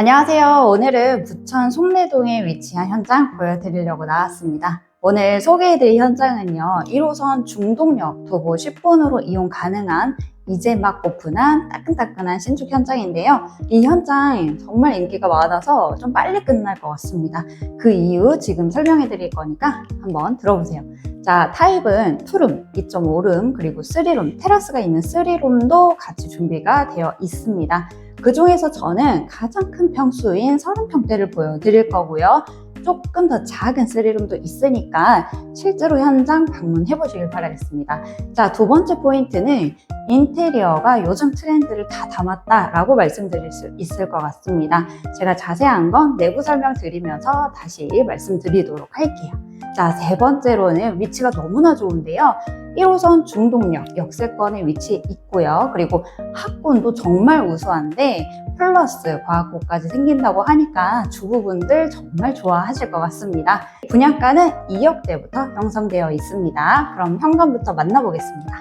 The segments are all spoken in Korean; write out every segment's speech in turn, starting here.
안녕하세요. 오늘은 부천 송내동에 위치한 현장 보여드리려고 나왔습니다. 오늘 소개해드릴 현장은요, 1호선 중동역 도보 10분으로 이용 가능한 이제 막 오픈한 따끈따끈한 신축 현장인데요. 이 현장 정말 인기가 많아서 좀 빨리 끝날 것 같습니다. 그 이유 지금 설명해 드릴 거니까 한번 들어보세요. 자, 타입은 투룸, 2.5룸, 그리고 3룸, 테라스가 있는 3룸도 같이 준비가 되어 있습니다. 그 중에서 저는 가장 큰 평수인 30평대를 보여드릴 거고요. 조금 더 작은 3룸도 있으니까 실제로 현장 방문해 보시길 바라겠습니다. 자, 두 번째 포인트는 인테리어가 요즘 트렌드를 다 담았다라고 말씀드릴 수 있을 것 같습니다. 제가 자세한 건 내부 설명 드리면서 다시 말씀드리도록 할게요. 자, 세 번째로는 위치가 너무나 좋은데요. 1호선 중동역 역세권에 위치해 있고요. 그리고 학군도 정말 우수한데 플러스 과학고까지 생긴다고 하니까 주부분들 정말 좋아하실 것 같습니다. 분양가는 2억대부터 형성되어 있습니다. 그럼 현관부터 만나보겠습니다.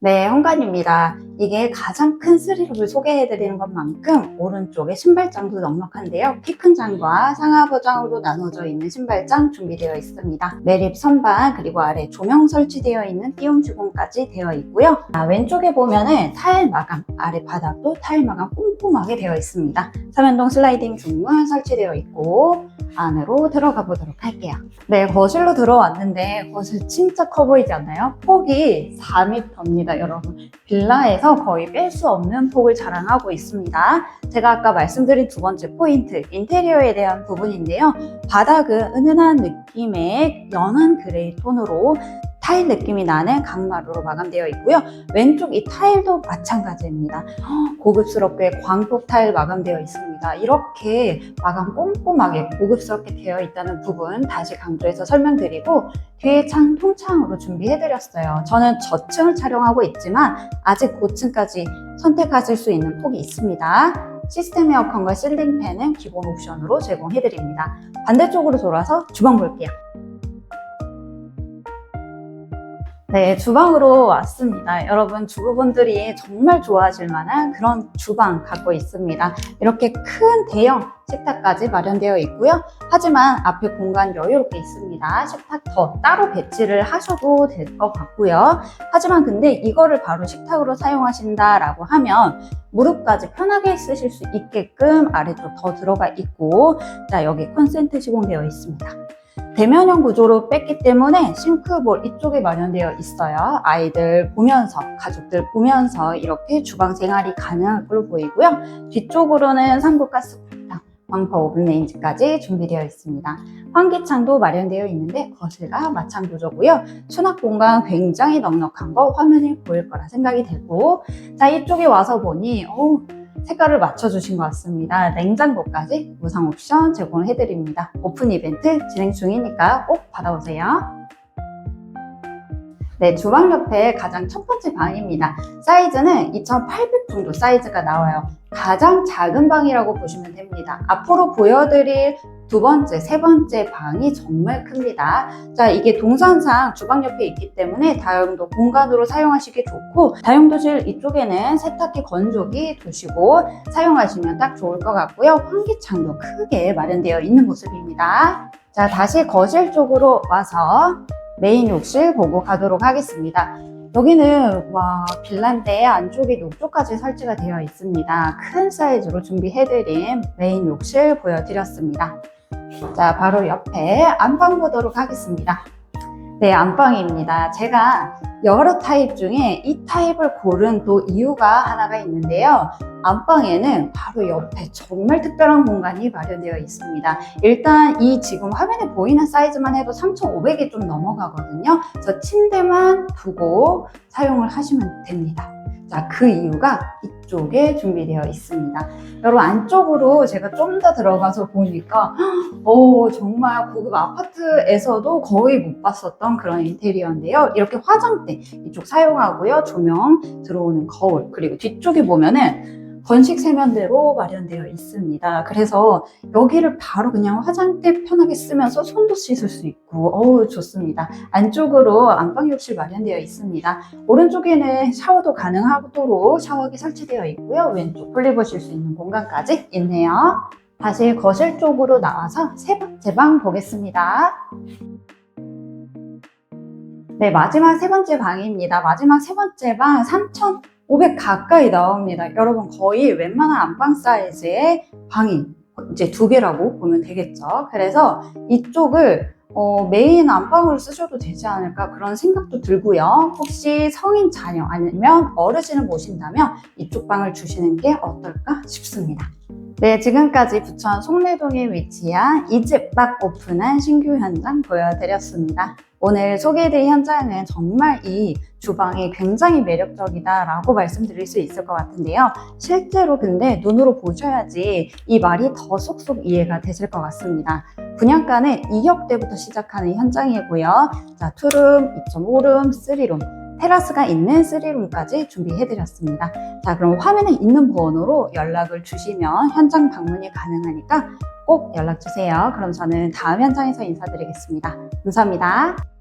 네, 현관입니다. 이게 가장 큰 스리룸을 소개해드리는 것만큼 오른쪽에 신발장도 넉넉한데요. 키 큰 장과 상하부장으로 나눠져 있는 신발장 준비되어 있습니다. 매립 선반 그리고 아래 조명 설치되어 있는 띄움 주공까지 되어 있고요. 아, 왼쪽에 보면은 타일 마감, 아래 바닥도 타일 마감 꼼꼼하게 되어 있습니다. 삼연동 슬라이딩 중문 설치되어 있고 안으로 들어가 보도록 할게요. 네, 거실로 들어왔는데 거실 진짜 커 보이지 않나요? 폭이 4m입니다, 여러분. 빌라에서 거의 뺄 수 없는 폭을 자랑하고 있습니다. 제가 아까 말씀드린 두 번째 포인트, 인테리어에 대한 부분인데요. 바닥은 은은한 느낌의 연한 그레이 톤으로 타일 느낌이 나는 강마루로 마감되어 있고요. 왼쪽 이 타일도 마찬가지입니다. 헉, 고급스럽게 광폭 타일 마감되어 있습니다. 이렇게 마감 꼼꼼하게 고급스럽게 되어 있다는 부분 다시 강조해서 설명드리고 뒤에 창 통창으로 준비해드렸어요. 저는 저층을 촬영하고 있지만 아직 고층까지 선택하실 수 있는 폭이 있습니다. 시스템 에어컨과 실링 팬은 기본 옵션으로 제공해드립니다. 반대쪽으로 돌아서 주방 볼게요. 네, 주방으로 왔습니다. 여러분, 주부분들이 정말 좋아하실 만한 그런 주방 갖고 있습니다. 이렇게 큰 대형 식탁까지 마련되어 있고요. 하지만 앞에 공간 여유롭게 있습니다. 식탁 더 따로 배치를 하셔도 될 것 같고요. 하지만 근데 이거를 바로 식탁으로 사용하신다라고 하면 무릎까지 편하게 쓰실 수 있게끔 아래쪽 더 들어가 있고 자 여기 콘센트 시공되어 있습니다. 대면형 구조로 뺐기 때문에 싱크볼 이쪽에 마련되어 있어요. 아이들 보면서, 가족들 보면서 이렇게 주방 생활이 가능할 걸로 보이고요. 뒤쪽으로는 삼국가스구탕, 왕파 오븐 레인지까지 준비되어 있습니다. 환기창도 마련되어 있는데 거실과 마찬 구조고요. 수납 공간 굉장히 넉넉한 거 화면에 보일 거라 생각이 되고 자 이쪽에 와서 보니 어우 색깔을 맞춰주신 것 같습니다. 냉장고까지 무상 옵션 제공을 해드립니다. 오픈 이벤트 진행 중이니까 꼭 받아오세요. 네, 주방 옆에 가장 첫 번째 방입니다. 사이즈는 2,800 정도 사이즈가 나와요. 가장 작은 방이라고 보시면 됩니다. 앞으로 보여드릴 두 번째, 세 번째 방이 정말 큽니다. 자, 이게 동선상 주방 옆에 있기 때문에 다용도 공간으로 사용하시기 좋고, 다용도실 이쪽에는 세탁기 건조기 두시고 사용하시면 딱 좋을 것 같고요. 환기창도 크게 마련되어 있는 모습입니다. 자, 다시 거실 쪽으로 와서 메인 욕실 보고 가도록 하겠습니다. 여기는 와 빌라인데 안쪽에 욕조까지 설치가 되어 있습니다. 큰 사이즈로 준비해드린 메인 욕실 보여드렸습니다. 자 바로 옆에 안방 보도록 하겠습니다. 네 안방입니다. 제가 여러 타입 중에 이 타입을 고른 또 이유가 하나가 있는데요. 안방에는 바로 옆에 정말 특별한 공간이 마련되어 있습니다. 일단 이 지금 화면에 보이는 사이즈만 해도 3,500이 좀 넘어가거든요. 그래서 침대만 두고 사용을 하시면 됩니다. 자, 그 이유가 이 쪽에 준비되어 있습니다. 여러분, 안쪽으로 제가 좀 더 들어가서 보니까, 오, 정말 고급 아파트에서도 거의 못 봤었던 그런 인테리어인데요. 이렇게 화장대 이쪽 사용하고요. 조명 들어오는 거울, 그리고 뒤쪽에 보면은 건식 세면대로 마련되어 있습니다. 그래서 여기를 바로 그냥 화장대 편하게 쓰면서 손도 씻을 수 있고 어우 좋습니다. 안쪽으로 안방 욕실 마련되어 있습니다. 오른쪽에는 샤워도 가능하도록 샤워기 설치되어 있고요. 왼쪽 볼일 보실 수 있는 공간까지 있네요. 다시 거실 쪽으로 나와서 세 번째 방 보겠습니다. 네, 마지막 세 번째 방입니다. 마지막 세 번째 방 3,500 가까이 나옵니다. 여러분 거의 웬만한 안방 사이즈의 방이 이제 두 개라고 보면 되겠죠. 그래서 이쪽을 어, 메인 안방으로 쓰셔도 되지 않을까 그런 생각도 들고요. 혹시 성인 자녀 아니면 어르신을 모신다면 이쪽 방을 주시는 게 어떨까 싶습니다. 네, 지금까지 부천 송내동에 위치한 이 집 막 오픈한 신규 현장 보여드렸습니다. 오늘 소개해드린 현장은 정말 이 주방이 굉장히 매력적이다라고 말씀드릴 수 있을 것 같은데요. 실제로 근데 눈으로 보셔야지 이 말이 더 쏙쏙 이해가 되실 것 같습니다. 분양가는 2억대부터 시작하는 현장이고요. 자, 투룸, 2.5룸, 3룸. 테라스가 있는 3룸까지 준비해드렸습니다. 자, 그럼 화면에 있는 번호로 연락을 주시면 현장 방문이 가능하니까 꼭 연락 주세요. 그럼 저는 다음 현장에서 인사드리겠습니다. 감사합니다.